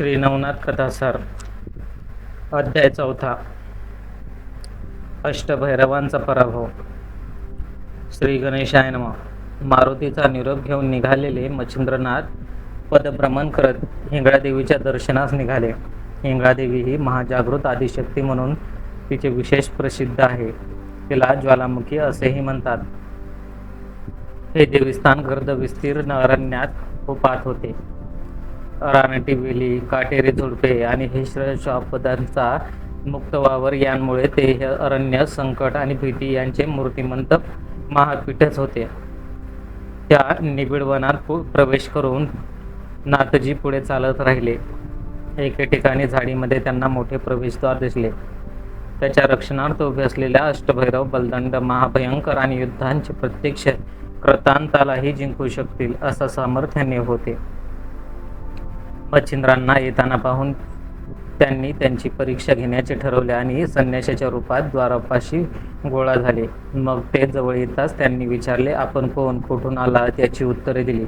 श्री नवनाथ कथासार अध्याय चौथा. अष्टभैरवांचा पराभव. श्री गणेशायन मारुतीचा निरोप घेऊन निघालेले मच्छिंद्रनाथ पदभ्रमण करत हिंगळादेवीच्या दर्शनास निघाले. हिंगळादेवी ही महाजागृत आदिशक्ती म्हणून तिचे विशेष प्रसिद्ध आहे. तिला ज्वालामुखी असेही म्हणतात. हे देवस्थान गर्द विस्तीर्ण अरण्यात उपात होते. रानटी वेली काटेरी झुडपे आणि हिश्र श्वापदांचा मुक्त वावर यांमुळे ते हे अरण्य संकट आणि भीती यांचे मूर्तिमंत महापीठच होते. त्या निबिड वनात पु- प्रवेश करून नाथजी पुढे चालत राहिले. एके ठिकाणी झाडीमध्ये त्यांना मोठे प्रवेशद्वार दिसले. त्याच्या रक्षणार्थ उभे असलेल्या अष्टभैरव बलदंड महाभयंकर आणि युद्धांचे प्रत्यक्ष कृतांतालाही जिंकू शकतील असं सामर्थ्याने होते. मच्छिंद्रांना येताना पाहून त्यांनी त्यांची परीक्षा घेण्याचे ठरवले आणि संन्याशाच्या रूपात द्वारपाशी गोळा झाले. मग ते जवळ येताच त्यांनी विचारले आपण कोण? कुठून आला त्याची उत्तरे दिली.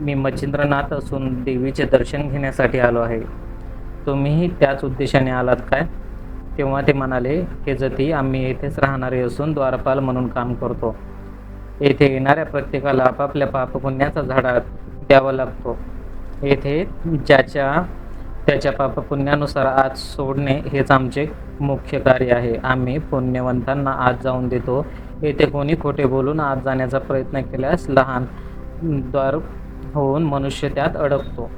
मी मच्छिंद्रनाथ असून देवीचे दर्शन घेण्यासाठी आलो आहे. तुम्हीही त्याच उद्देशाने आलात काय? तेव्हा ते म्हणाले हे जती आम्ही येथेच राहणारे असून द्वारपाल म्हणून काम करतो. येथे येणाऱ्या प्रत्येकाला आपापल्या पापपुण्याचा झाडा द्यावा लागतो. येथे ज्याच्या त्याच्या पापपुण्यानुसार आज सोडणे हेच आमचे मुख्य कार्य आहे. आम्ही पुण्यवंतांना आज जाऊन देतो. येथे कोणी खोटे बोलून आज जाण्याचा प्रयत्न केल्यास लहान द्वार होऊन मनुष्य त्यात अडकतो.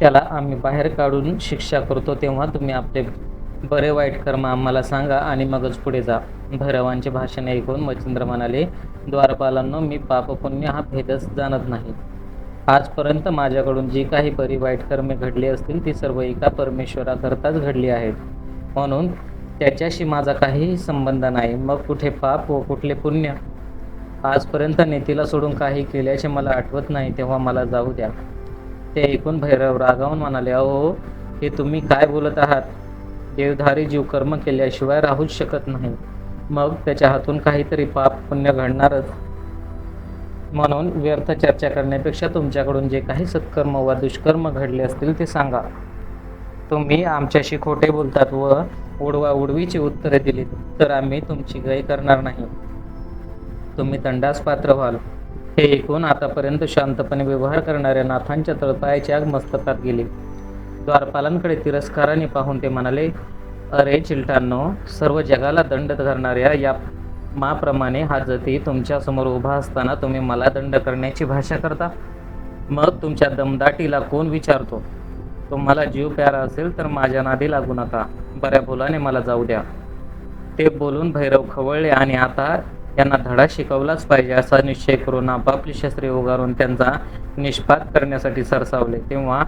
त्याला आम्ही बाहेर काढून शिक्षा करतो. तेव्हा तुम्ही आपले बरे वाईट कर्म आम्हाला सांगा आणि मगच पुढे जा. भैरवांचे भाषण ऐकून मच्छिंद्र म्हणाले द्वारपालांनो मी पापपुण्य हा भेदच जाणत नाही. आजपर्यंत माझ्याकडून जी काही बरी वाईट कर्मे घडली असतील ती सर्व एका परमेश्वराकरताच घडली आहेत. म्हणून त्याच्याशी माझा काहीही संबंध नाही. मग कुठे पाप व कुठले पुण्य? आजपर्यंत नेतीला सोडून काही केल्याचे मला आठवत नाही तेव्हा मला जाऊ द्या. ते ऐकून भैरव रागावून म्हणाले अहो हे तुम्ही काय बोलत आहात? देवधारी जीव कर्म केल्याशिवाय राहूच शकत नाही. मग त्याच्या हातून काहीतरी पाप पुण्य घडणारच. म्हणून व्यर्थ चर्चा करण्यापेक्षा तुमच्याकडून जे काही सत्कर्म वा दुष्कर्म घडले असतील ते सांगा. तुम्ही आमच्याशी खोटे बोलतात व उडवा उडवीची उत्तरे दिलीत तर आम्ही तुमची गय करणार नाही. तुम्ही दंडास पात्र व्हाल. हे ऐकून आतापर्यंत शांतपणे व्यवहार करणाऱ्या नाथांच्या तळपायाची आग मस्तकात गेली. द्वारपालांकडे तिरस्काराने पाहून ते म्हणाले अरे चिलटांनो सर्व जगाला दंड करणाऱ्या या माप्रमाणे हा जती तुमच्यासमोर उभा असताना तुम्ही मला दंड करण्याची भाषा करता. मग तुमच्या दमदाटीला कोण विचारतो? तुम्हाला जीव प्यारा असेल तर माझ्या नादी लागू नका. बऱ्या बोलाने मला जाऊ द्या. ते बोलून भैरव खवळले आणि आता यांना धडा शिकवलाच पाहिजे असा निश्चय करून आपापली शस्त्रे उगारून त्यांचा निष्पात करण्यासाठी सरसावले. तेव्हा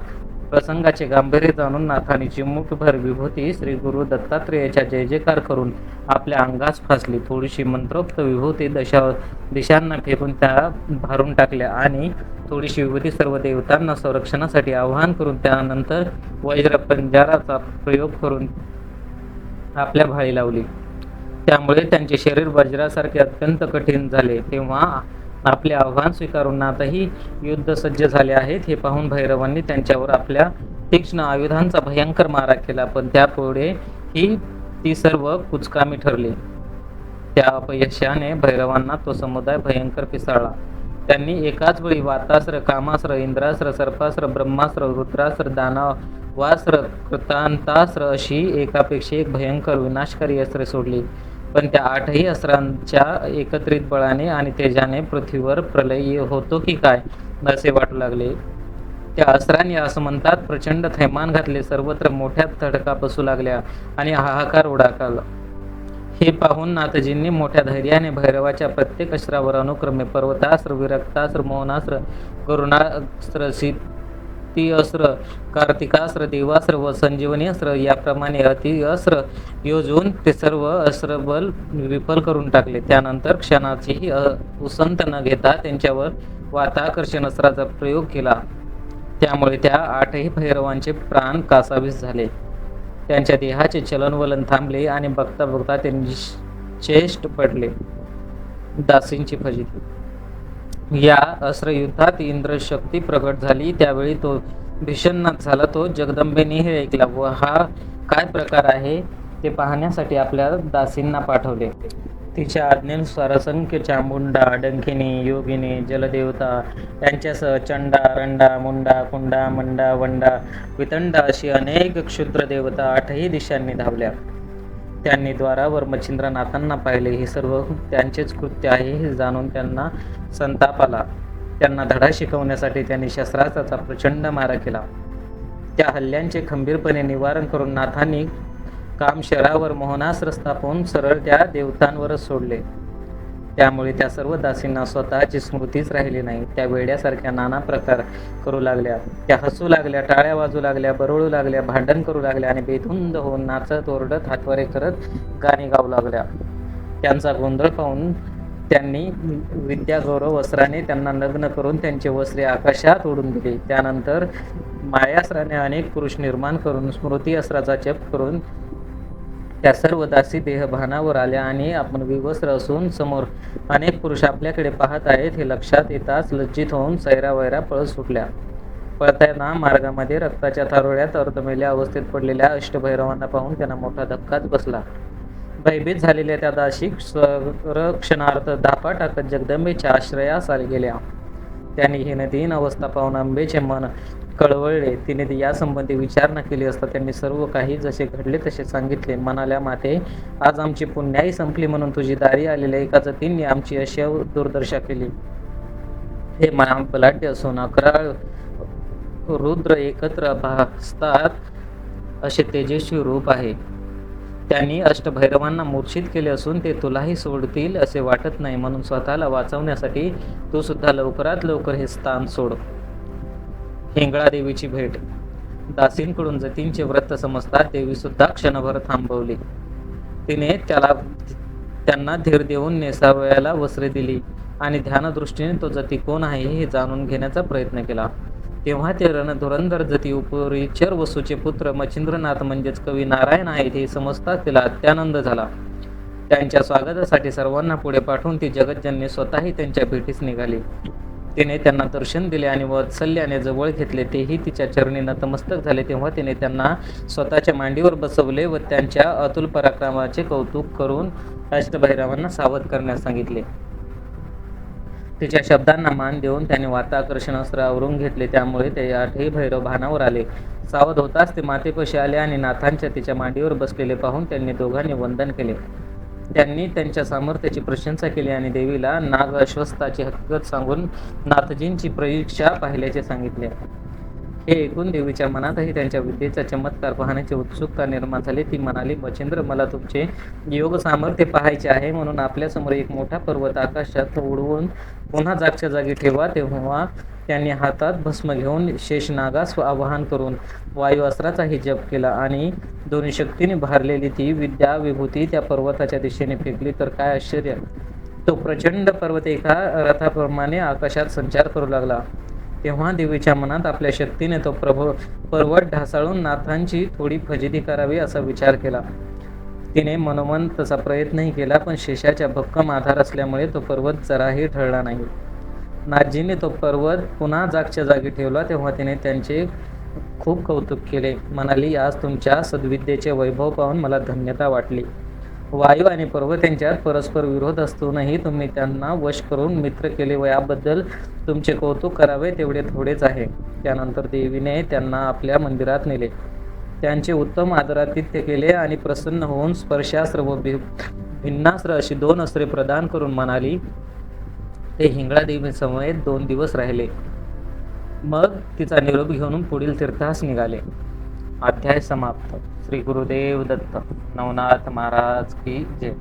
प्रसंगाचे गांभीर्य जाणून नाथाने मुठभर विभूती श्री गुरु दत्तात्रेयाच्या जय जयकार करून आपल्या अंगास फासली. थोडीशी मंत्रोक्त विभूती दशा दिशांना फेकून त्या भारून टाकल्या आणि थोडीशी विभूती सर्व देवतांना संरक्षणासाठी आवाहन करून त्यानंतर वज्र पंजाराचा प्रयोग करून आपल्या भाळी लावली. त्यामुळे त्यांचे शरीर वज्रासारखे अत्यंत कठीण झाले. तेव्हा आपले आव्हान स्वीकारून आताही युद्ध सज्ज झाले आहेत. हे पाहून भैरवांनी त्यांच्यावर आपल्या तीक्ष्ण आयुधांचा भयंकर मारा केला पण त्यापुढे ही ती सर्व कुचकामी ठरली. त्या अपयशाने भैरवांना तो समुदाय भयंकर पिसाळला. त्यांनी एकाच वेळी वातास्त्र कामास्त्र इंद्रास्त्र सर्पास्त्र ब्रह्मास्त्र रुद्रास्त्र दानवास्त्र कृतांतास्त्र अशी एकापेक्षा एक भयंकर विनाशकारी अस्त्रे सोडली. पण त्या आठही अस्त्रांच्या एकत्रित बळाने आणि तेजाने पृथ्वीवर प्रलय होतो की काय? असे वाटू लागले. त्या अस्त्रांनी असं म्हणतात प्रचंड थैमान घातले सर्वत्र मोठ्या तडका बसू लागल्या आणि हाहाकार उडाकाला. हे पाहून नाथजींनी मोठ्या धैर्याने भैरवाच्या प्रत्येक अस्त्रावर अनुक्रमे पर्वतास्त्र विरक्तास्त्र मोहनास्त्र करुणास्त्र ती अस्त्र कार्तिकास्त्र देवास्त्र व संजीवनी अस्त्र याप्रमाणे अति अस्त्र योजून ते सर्व अस्त्रबल विफल करून टाकले. त्यानंतर क्षणाचीही उसंत न घेता त्यांच्यावर वाताकर्षण अस्त्राचा प्रयोग केला. त्यामुळे त्या आठही भैरवांचे प्राण कासावीस झाले. त्यांच्या देहाचे चलनवलन थांबले आणि बघता बघता ते चेष्ट पडले. दासींची फजिती या अस्त्रयुद्धात इंद्रशक्ती प्रकट झाली. त्यावेळी तो भीषणनाथ झाला. तो जगदंबेने हे ऐकला. व हा काय प्रकार आहे ते पाहण्यासाठी आपल्या दासींना पाठवले. तिच्या आज्ञेनुसार असंख्य चामुंडा डंकिनी योगिनी जलदेवता यांच्यासह चंडा रंडा मुंडा कुंडा मंडा वंडा वितंडा अशी अनेक क्षुद्र देवता आठही दिशांनी धावल्या. त्यांनी द्वारावर मच्छिंद्रनाथांना पाहिले. हे सर्व त्यांचेच कृत्य आहे हे जाणून त्यांना संताप आला. त्यांना धडा शिकवण्यासाठी त्यांनी शस्त्रास्त्राचा प्रचंड मारा केला. त्या हल्ल्यांचे खंबीरपणे निवारण करून नाथांनी काम शरावर मोहनास्त्र स्थापून सरळ त्या देवतांवरच सोडले. त्यामुळे त्या सर्व दासींना स्वतःची स्मृतीच राहिली नाही. त्या वेड्यासारख्या नाना प्रकार करू लागल्या. त्या हसू लागल्या टाळ्या वाजू लागल्या बरळू लागल्या भांडण करू लागल्या आणि बेधुंद होऊन नाचत ओरडत हातवारे करत गाणी गाऊ लागल्या. त्यांचा गोंधळ पाहून त्यांनी विद्यागौरव वस्त्राने त्यांना लग्न करून त्यांचे वस्त्रे आकाशात उडून दिले. त्यानंतर मायास्त्राने अनेक पुरुष निर्माण करून स्मृती अस्त्राचा जप करून त्या सर्व दासी देहभानावर आल्या आणि आपण विवस्त्र असून समोर अनेक पुरुष आपल्याकडे पाहत आहेत हे लक्षात येताच लज्जित होऊन सैरावैरा पळत सुटल्या. पळताना मार्गामध्ये रक्ताच्या थारोळ्यात अर्धमेल्या अवस्थेत पडलेल्या अष्टभैरवांना पाहून त्यांना मोठा धक्काच बसला. भयभीत झालेल्या त्या दाशी संरक्षणार्थ धापा टाकत जगदंबेच्या आश्रयास आले गेल्या. त्यांनी हीनदीन अवस्था पाहून आंबेचे मन कळवळले. तिने यासंबंधी विचारणा केली असता त्यांनी सर्व काही जसे घडले तसे सांगितले. म्हणाल्या माते आज आमची पुण्याई संपली म्हणून तुझी दारी आलेल्या एका जतींनी आमची अशी दुर्दशा केली. हे महाबलाढ्य असून अकरा रुद्र एकत्र भासतात असे तेजस्वी रूप आहे. त्यांनी अष्टभैरवांना मूर्छित केले असून ते तुलाही सोडतील असे वाटत नाही म्हणून स्वतःला वाचवण्यासाठी तू सुद्धा लवकरात लवकर हे स्थान सोड. हिंगळा देवीची भेट. दासींकडून जतींचे व्रत समजतात देवी सुद्धा क्षणभर थांबवली. तिने त्याला त्यांना धीर देऊन नेसावयाला वस्त्रे दिली आणि ध्यानदृष्टीने तो जती कोण आहे हे जाणून घेण्याचा प्रयत्न केला. तेव्हा ते रणधुरंधर जती उपरीचर वसूचे पुत्र मच्छिंद्रनाथ म्हणजेच कवी नारायण आहेत हे समजताच तिला अत्यानंद झाला. त्यांच्या स्वागतासाठी सर्वांना पुढे पाठवून ती जगज्जननी स्वतःही त्यांच्या भेटीस निघाली. तिने त्यांना दर्शन दिले आणि वत्सल्याने जवळ घेतले. तेही तिच्या चरणी नतमस्तक झाले. तेव्हा तिने त्यांना स्वतःच्या मांडीवर बसवले व त्यांच्या अतुल पराक्रमाचे कौतुक करून अष्टभैरवांना सावध करण्यास सांगितले. तिच्या शब्दांना मान देऊन त्याने वाताकर्षण अस्त्र आवरून घेतले. त्यामुळे ते आठही भैरव भानावर आले. सावध होताच ते मातेपाशी आले आणि नाथांच्या तिच्या मांडीवर बसलेले पाहून त्यांनी दोघांनी वंदन केले. त्यांनी त्यांच्या सामर्थ्याची प्रशंसा केली आणि देवीला नाग अश्वस्ताची हकीकत सांगून नाथजींची परीक्षा पाहिल्याचे सांगितले. हे ऐकून देवीच्या मनातही त्यांच्या विद्येचा चमत्कार पाहण्याची उत्सुकता निर्माण झाली. ती म्हणाली मच्छिंद्र मला तुमचे योग सामर्थ्य पाहायचे आहे म्हणून आपल्यासमोर एक मोठा पर्वत आकाशात उडवून पुन्हा जागच्या जागी ठेवा. तेव्हा त्यांनी हातात भस्म घेऊन शेषनागास आवाहन करून वायुअस्त्राचाही जप केला आणि दोन्ही शक्तीने भारलेली ती विद्या विभूती त्या पर्वताच्या दिशेने फेकली. तर काय आश्चर्य! तो प्रचंड पर्वत एका रथाप्रमाणे आकाशात संचार करू लागला. तेव्हा देवीच्या मनात आपल्या शक्तीने तो प्रभो पर्वत ढासाळून नाथांची थोडी फजिती करावी असा विचार केला. तिने मनोमन तसा प्रयत्नही केला पण शेषाच्या भक्कम आधार असल्यामुळे तो पर्वत जराही ठरला नाही. नाथजीने तो पर्वत पुन्हा जागच्या जागी ठेवला तेव्हा तिने त्यांचे खूप कौतुक केले. म्हणाली आज तुमच्या सद्विद्येचे वैभव पाहून मला धन्यता वाटली. वायू आणि पर्वत यांच्यात परस्पर विरोध असूनही तुम्ही त्यांना वश करून मित्र केले व याबद्दल तुमचे कौतुक करावे तेवढे थोडेच आहे. त्यानंतर देवीने त्यांना आपल्या मंदिरात नेले. त्यांचे उत्तम आदरातिथ्य केले आणि प्रसन्न होऊन स्पर्शास्त्र व भि- भिन्नास्त्र अशी दोन अस्त्रे प्रदान करून म्हणाली ते हिंगळा देवीसमवेत दोन दिवस राहिले. मग तिचा निरोप घेऊन पुढील तीर्थास निघाले. अध्याय समाप्त. श्री गुरुदेव दत्त नवनाथ महाराज की जय.